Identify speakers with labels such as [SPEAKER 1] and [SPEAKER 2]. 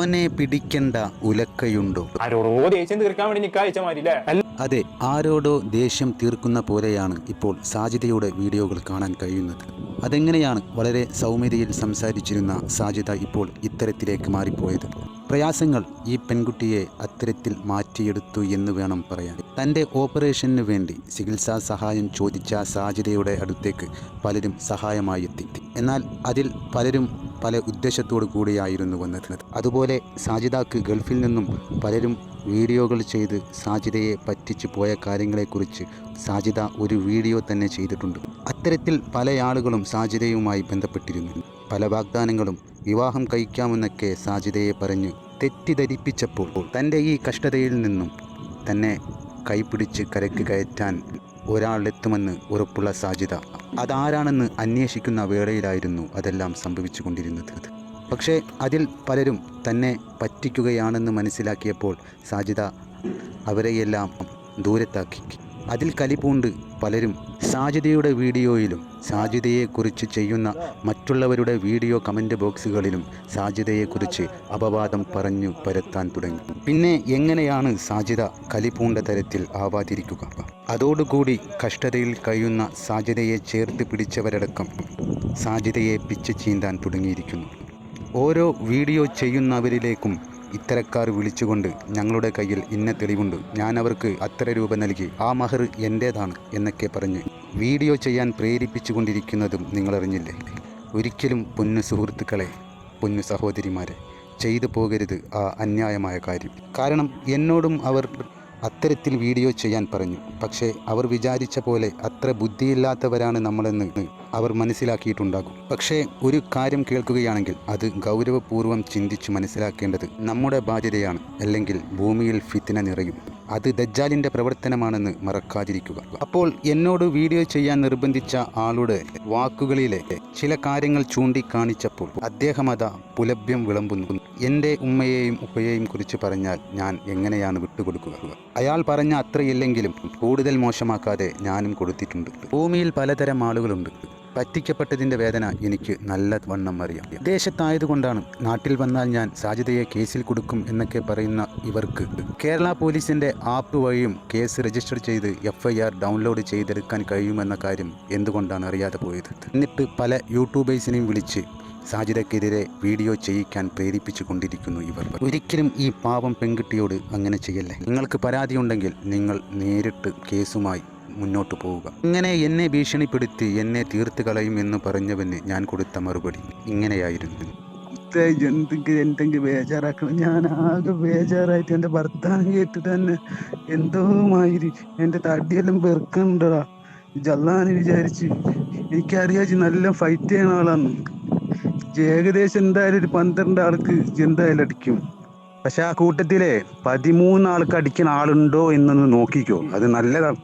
[SPEAKER 1] ഓനെ പിടിക്കണ്ട ഉലക്കയുണ്ടോ?
[SPEAKER 2] ആരോടോ ദേഷ്യം തീർക്കാൻ വേണ്ടി നിൽക്കാൻ അയച്ച മാതിരി
[SPEAKER 1] അതെ ആരോടോ ദേഷ്യം തീർക്കുന്ന പോലെയാണ് ഇപ്പോൾ സാജിതയുടെ വീഡിയോകൾ കാണാൻ കഴിയുന്നത്. അതെങ്ങനെയാണ് വളരെ സൗമ്യതയിൽ സംസാരിച്ചിരുന്ന സാജിത ഇപ്പോൾ ഇത്തരത്തിലേക്ക് മാറിപ്പോയത്? പ്രയാസങ്ങൾ ഈ പെൺകുട്ടിയെ അത്തരത്തിൽ മാറ്റിയെടുത്തു എന്ന് വേണം പറയാൻ. തന്റെ ഓപ്പറേഷന് വേണ്ടി ചികിത്സാ സഹായം ചോദിച്ച സാജിതയുടെ അടുത്തേക്ക് പലരും സഹായമായി എത്തി. എന്നാൽ അതിൽ പലരും പല ഉദ്ദേശത്തോടു കൂടിയായിരുന്നു വന്നത്. അതുപോലെ സാജിദാക്ക് ഗൾഫിൽ നിന്നും പലരും വീഡിയോകൾ ചെയ്ത് സാജിദയെ പറ്റിച്ചു പോയ കാര്യങ്ങളെക്കുറിച്ച് സാജിദ ഒരു വീഡിയോ തന്നെ ചെയ്തിട്ടുണ്ട്. അത്തരത്തിൽ പല ആളുകളും സാജിദയുമായി ബന്ധപ്പെട്ടിരുന്നു. പല വാഗ്ദാനങ്ങളും വിവാഹം കഴിക്കാമെന്നൊക്കെ സാജിദയെ പറഞ്ഞ് തെറ്റിദ്ധരിപ്പിച്ചപ്പോൾ തന്റെ ഈ കഷ്ടതയിൽ നിന്നും തന്നെ കൈപിടിച്ച് കരക്ക് കയറ്റാൻ ഒരാളെത്തുമെന്ന് ഉറപ്പുള്ള സാജിദ അതാരാണെന്ന് അന്വേഷിക്കുന്ന വേളയിലായിരുന്നു അതെല്ലാം സംഭവിച്ചു കൊണ്ടിരുന്നത് പക്ഷേ അതിൽ പലരും തന്നെ പറ്റിക്കുകയാണെന്ന് മനസ്സിലാക്കിയപ്പോൾ സാജിദ അവരെയെല്ലാം ദൂരത്താക്കി. അതിൽ കലിപൂണ്ട് പലരും സാജിദയുടെ വീഡിയോയിലും സാജിദയെക്കുറിച്ച് ചെയ്യുന്ന മറ്റുള്ളവരുടെ വീഡിയോ കമന്റ് ബോക്സുകളിലും സാജിദയെക്കുറിച്ച് അപവാദം പറഞ്ഞു പരത്താൻ തുടങ്ങി. പിന്നെ എങ്ങനെയാണ് സാജിദ കലിപൂണ്ട തരത്തിൽ ആവാതിരിക്കുക? അതോടുകൂടി കഷ്ടതയിൽ കഴിയുന്ന സാജിദയെ ചേർത്ത് പിടിച്ചവരടക്കം സാജിദയെ പിച്ച് ചീന്താൻ തുടങ്ങിയിരിക്കുന്നു. ഓരോ വീഡിയോ ചെയ്യുന്നവരിലേക്കും ഇത്തരക്കാർ വിളിച്ചുകൊണ്ട് ഞങ്ങളുടെ കയ്യിൽ ഇന്ന തെളിവുണ്ട്. ഞാൻ അവർക്ക് അത്ര രൂപ നൽകി. ആ മഹർ എന്റേതാണ് എന്നൊക്കെ പറഞ്ഞ് വീഡിയോ ചെയ്യാൻ പ്രേരിപ്പിച്ചുകൊണ്ടിരിക്കുന്നതും നിങ്ങളറിഞ്ഞില്ലേ? ഒരിക്കലും പൊന്നു സുഹൃത്തുക്കളെ പൊന്നു സഹോദരിമാരെ ചെയ്തു പോകരുത് ആ അന്യായമായ കാര്യം. കാരണം എന്നോടും അവർ അത്തരത്തിൽ വീഡിയോ ചെയ്യാൻ പറഞ്ഞു. പക്ഷേ അവർ വിചാരിച്ച പോലെ അത്ര ബുദ്ധിയില്ലാത്തവരാണ് നമ്മളെന്ന് അവർ മനസ്സിലാക്കിയിട്ടുണ്ടാകും. പക്ഷേ ഒരു കാര്യം കേൾക്കുകയാണെങ്കിൽ അത് ഗൗരവപൂർവം ചിന്തിച്ച് മനസ്സിലാക്കേണ്ടത് നമ്മുടെ ബാധ്യതയാണ്. അല്ലെങ്കിൽ ഭൂമിയിൽ ഫിത്തിന നിറയും. അത് ദജ്ജാലിന്റെ പ്രവർത്തനമാണെന്ന് മറക്കാതിരിക്കുക. അപ്പോൾ എന്നോട് വീഡിയോ ചെയ്യാൻ നിർബന്ധിച്ച ആളുടെ വാക്കുകളിലെ ചില കാര്യങ്ങൾ ചൂണ്ടിക്കാണിച്ചപ്പോൾ അദ്ദേഹം അതാ പുലഭ്യം വിളമ്പുന്നു. എന്റെ ഉമ്മയെയും ഉപ്പയെയും കുറിച്ച് പറഞ്ഞാൽ ഞാൻ എങ്ങനെയാണ് വിട്ടുകൊടുക്കുക? അയാൾ പറഞ്ഞ അത്രയില്ലെങ്കിലും കൂടുതൽ മോശമാക്കാതെ ഞാനും കൊടുത്തിട്ടുണ്ട്. ഭൂമിയിൽ പലതരം ആളുകളുണ്ട്. പറ്റിക്കപ്പെട്ടതിന്റെ വേദന എനിക്ക് നല്ല വണ്ണം അറിയാം. ദേശത്തായതുകൊണ്ടാണ് നാട്ടിൽ വന്നാൽ ഞാൻ സാജിതയെ കേസിൽ കൊടുക്കും എന്നൊക്കെ പറയുന്ന ഇവർക്ക്. കേരള പോലീസിന്റെ ആപ്പ് വഴിയും കേസ് രജിസ്റ്റർ ചെയ്ത് എഫ്ഐആർ ഡൗൺലോഡ് ചെയ്തെടുക്കാൻ കഴിയുമെന്ന കാര്യം എന്തുകൊണ്ടാണ് അറിയാതെ പോയത്? എന്നിട്ട് പല യൂട്യൂബേഴ്സിനെയും വിളിച്ച് സാജിതയ്ക്കെതിരെ വീഡിയോ ചെയ്യിക്കാൻ പ്രേരിപ്പിച്ചു കൊണ്ടിരിക്കുന്നു ഇവർ. ഒരിക്കലും ഈ പാവം പെൺകുട്ടിയോട് അങ്ങനെ ചെയ്യല്ലേ? നിങ്ങൾക്ക് പരാതിയുണ്ടെങ്കിൽ നിങ്ങൾ നേരിട്ട് കേസുമായി മുന്നോട്ട് പോവുക. ഇങ്ങനെ എന്നെ ഭീഷണിപ്പെടുത്തി എന്നെ തീർത്ത് കളയും എന്ന് പറഞ്ഞവന് ഞാൻ കൊടുത്ത മറുപടി ഇങ്ങനെയായിരുന്നു.
[SPEAKER 3] എന്തെങ്കിലും എന്തെങ്കിലും ബേജാറാക്കണം. ഞാൻ ആകെ ബേജാറായിട്ട് എന്റെ ഭർത്താവ് കേട്ടിട്ട് തന്നെ എന്തോ മാതിരി എന്റെ തടിയെല്ലാം വെറുക്കണ്ടടാ ജല്ലാന്ന് വിചാരിച്ച് എനിക്കറിയാച്ച് നല്ല ഫൈറ്റ് ചെയ്യുന്ന ആളാണ് ഏകദേശം എന്തായാലും ഒരു പന്ത്രണ്ട് ആൾക്ക് എന്തായാലും അടിക്കും. പക്ഷെ ആ കൂട്ടത്തിലെ പതിമൂന്ന് ആൾക്ക് അടിക്കുന്ന ആളുണ്ടോ എന്നൊന്ന് നോക്കിക്കോ. അത് നല്ലതാണ്.